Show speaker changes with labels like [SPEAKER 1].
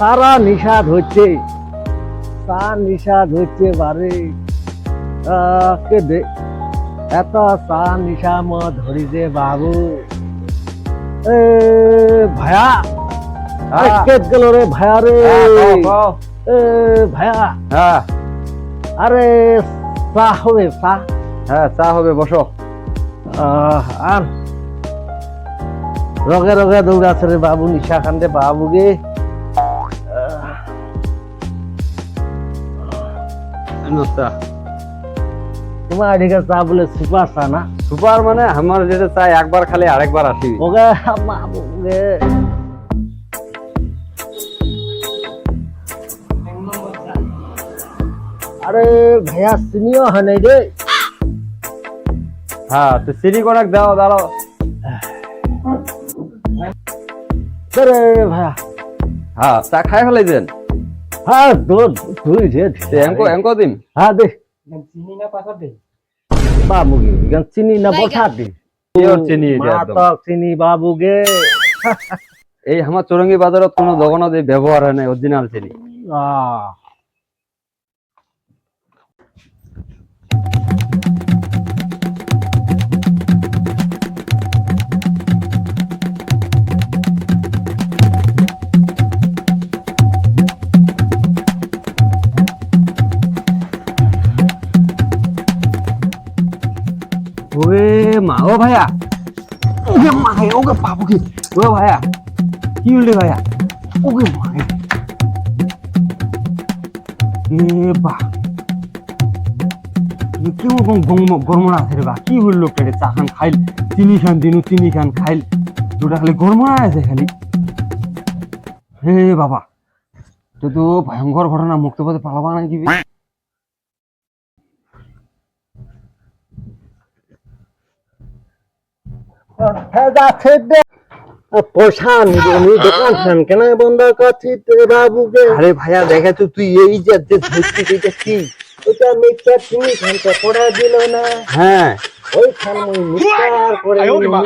[SPEAKER 1] সারা নিষাদ হচ্ছে। চা নিষাদ হচ্ছে বারে। এত চা নিশা ম ধরি যে বাবু। এ ভায়া।
[SPEAKER 2] হ্যাঁ।
[SPEAKER 1] কেট গেল রে ভায়া রে।
[SPEAKER 2] হ্যাঁ।
[SPEAKER 1] এ ভায়া।
[SPEAKER 2] হ্যাঁ।
[SPEAKER 1] আরে চা হবে চা।
[SPEAKER 2] হ্যাঁ চা হবে বসো।
[SPEAKER 1] আর রগে রগে দৌড়াচ্ছে রে বাবু নিশা খান্দে বাবু গে
[SPEAKER 2] চা
[SPEAKER 1] তোমার এদিকে চা বলে সুপার চা না?
[SPEAKER 2] সুপার মানে আমার যেটা চাই একবার খালি আরেকবার আসি।
[SPEAKER 1] ওকে আরে ভাইয়া চিনিও হয় নাই রে।
[SPEAKER 2] হ্যাঁ তো চিনি কনাক দাও দাঁড়াও।
[SPEAKER 1] ভাইয়া।
[SPEAKER 2] হ্যাঁ চা খাই ফেলাই দেন
[SPEAKER 1] হ্যাঁ হ্যাঁ দে।
[SPEAKER 3] চিনি
[SPEAKER 1] চিনি
[SPEAKER 2] এটা একদম।
[SPEAKER 1] মাতক
[SPEAKER 2] এই আমার চৌরঙ্গি বাজারত কোনো দোকানত এই ব্যবহার হয় নাই অরিজিনাল চিনি।
[SPEAKER 1] আহ।
[SPEAKER 2] ওরে মা, ও ভাইয়া। ওকে মা ওকে বাবু কি ও ভাইয়া, কি হলে ভাইয়া? ওকে মা এ বা। কেউ গরমরা আছে বা। কি হইল রে চা খান খাইল, চিনি খান, দিনু চিনি খান খাইল। দুটা খালি গরমরা আছে খালি। হে বাবা তো ভয়ঙ্কর ঘটনা মুক্ত পথে পালাবা না
[SPEAKER 1] পয়সা নিবে দোকান খান কেন বন্ধ করছিস রে
[SPEAKER 2] আরে ভাইয়া দেখে তো তুই এই যে যে ধরছিস এটা কি?
[SPEAKER 1] এটা মিথ্যা তুমি খানটা পড়া দিল না।
[SPEAKER 2] হ্যাঁ।
[SPEAKER 1] ওই খান মই মিথ্যার করে মিথ্যা।